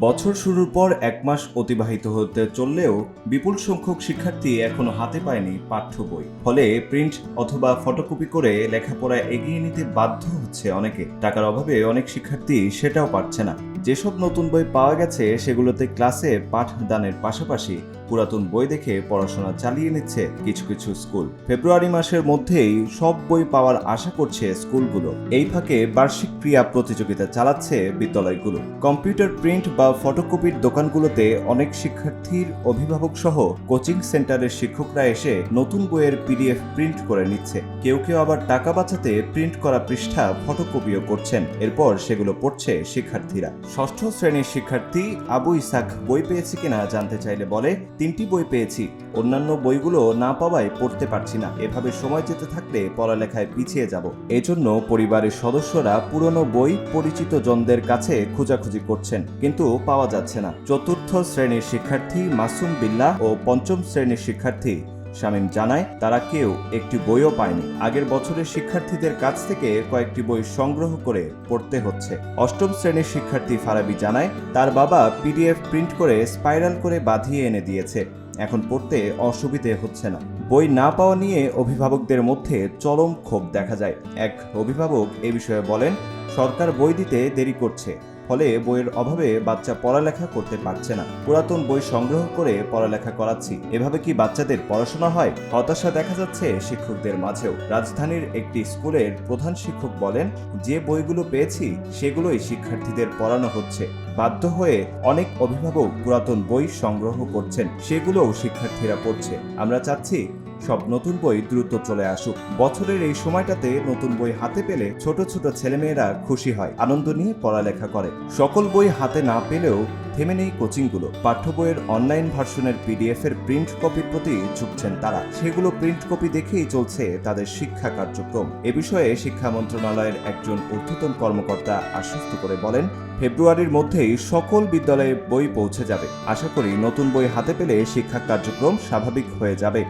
বছর শুরুর পর এক মাস অতিবাহিত হতে চললেও বিপুল সংখ্যক শিক্ষার্থী এখনও হাতে পায়নি পাঠ্য বই। ফলে প্রিন্ট অথবা ফটোকপি করে লেখাপড়া এগিয়ে নিতে বাধ্য হচ্ছে অনেকে। টাকার অভাবে অনেক শিক্ষার্থী সেটাও পারছে না। যেসব নতুন বই পাওয়া গেছে, সেগুলোতে ক্লাসে পাঠদানের পাশাপাশি পুরাতন বই দেখে পড়াশোনা চালিয়ে নিচ্ছে কিছু কিছু স্কুল। ফেব্রুয়ারি মাসের মধ্যেই সব বই পাওয়ার আশা করছে স্কুলগুলো। এই ফাঁকে বার্ষিক ক্রিয়া প্রতিযোগিতা চালাচ্ছে বিদ্যালয়গুলো। কম্পিউটার প্রিন্ট বা ফটোকপির দোকানগুলোতে অনেক শিক্ষার্থীর অভিভাবক সহ কোচিং সেন্টারের শিক্ষকরা এসে নতুন বইয়ের পিডিএফ প্রিন্ট করে নিচ্ছে। কেউ কেউ আবার টাকা বাঁচাতে প্রিন্ট করা পৃষ্ঠা ফটোকপিও করছেন। এরপর সেগুলো পড়ছে শিক্ষার্থীরা। ষষ্ঠ শ্রেণির শিক্ষার্থী আবু ইসাক বই পেয়েছে কিনা জানতে চাইলে বলে তিনটি বই পেয়েছি। অন্যান্য বইগুলো না পাওয়ায় পড়তে পারছি না। এভাবে সময় যেতে থাকলে পড়ালেখায় পিছিয়ে যাব। এজন্য পরিবারের সদস্যরা পুরনো বই পরিচিত জনদের কাছে খোঁজাখুঁজি করছেন, কিন্তু পাওয়া যাচ্ছে না। চতুর্থ শ্রেণির শিক্ষার্থী মাসুম বিল্লা ও পঞ্চম শ্রেণির শিক্ষার্থী শামীম জানায়, তারা কেউ একটি বইও পায়নি। আগের বছরের শিক্ষার্থীদের কাছ থেকে কয়েকটি বই সংগ্রহ করে পড়তে হচ্ছে। অষ্টম শ্রেণির শিক্ষার্থী ফারাবি জানায়, তার বাবা পিডিএফ প্রিন্ট করে স্পাইরাল করে বাঁধিয়ে এনে দিয়েছে। এখন পড়তে অসুবিধে হচ্ছে না। বই না পাওয়া নিয়ে অভিভাবকদের মধ্যে চরম ক্ষোভ দেখা যায়। এক অভিভাবক এ বিষয়ে বলেন, সরকার বই দিতে দেরি করছে। ফলে বইয়ের অভাবে বাচ্চা পড়ালেখা করতে পারছে না। পুরাতন বই সংগ্রহ করে পড়ালেখা করাচ্ছি। এভাবে কি বাচ্চাদের পড়াশোনা হয়? হতাশা দেখা যাচ্ছে শিক্ষকদের মাঝেও। রাজধানীর একটি স্কুলের প্রধান শিক্ষক বলেন, যে বইগুলো পেয়েছি, সেগুলোই শিক্ষার্থীদের পড়ানো হচ্ছে। বাধ্য হয়ে অনেক অভিভাবক পুরাতন বই সংগ্রহ করছেন। সেগুলোও শিক্ষার্থীরা পড়ছে। আমরা চাচ্ছি সব নতুন বই দ্রুত চলে আসুক। বছরের এই সময়টাতে নতুন বই হাতে পেলে ছোট ছোট ছেলেমেয়েরা খুশি হয়, আনন্দ নিয়ে পড়ালেখা করে। সকল বই হাতে না পেলেও থেমে নেই কোচিংগুলো। পাঠ্য বইয়ের অনলাইন ভার্সনের পিডিএফ এর প্রিন্ট কপির প্রতি ঝুঁকছেন তারা। সেগুলো প্রিন্ট কপি দেখেই চলছে তাদের শিক্ষা কার্যক্রম। এ বিষয়ে শিক্ষা মন্ত্রণালয়ের একজন ঊর্ধ্বতন কর্মকর্তা আশ্বস্ত করে বলেন, ফেব্রুয়ারির মধ্যেই সকল বিদ্যালয়ে বই পৌঁছে যাবে। আশা করি নতুন বই হাতে পেলে শিক্ষা কার্যক্রম স্বাভাবিক হয়ে যাবে।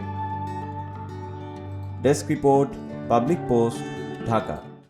desk report public post Dhaka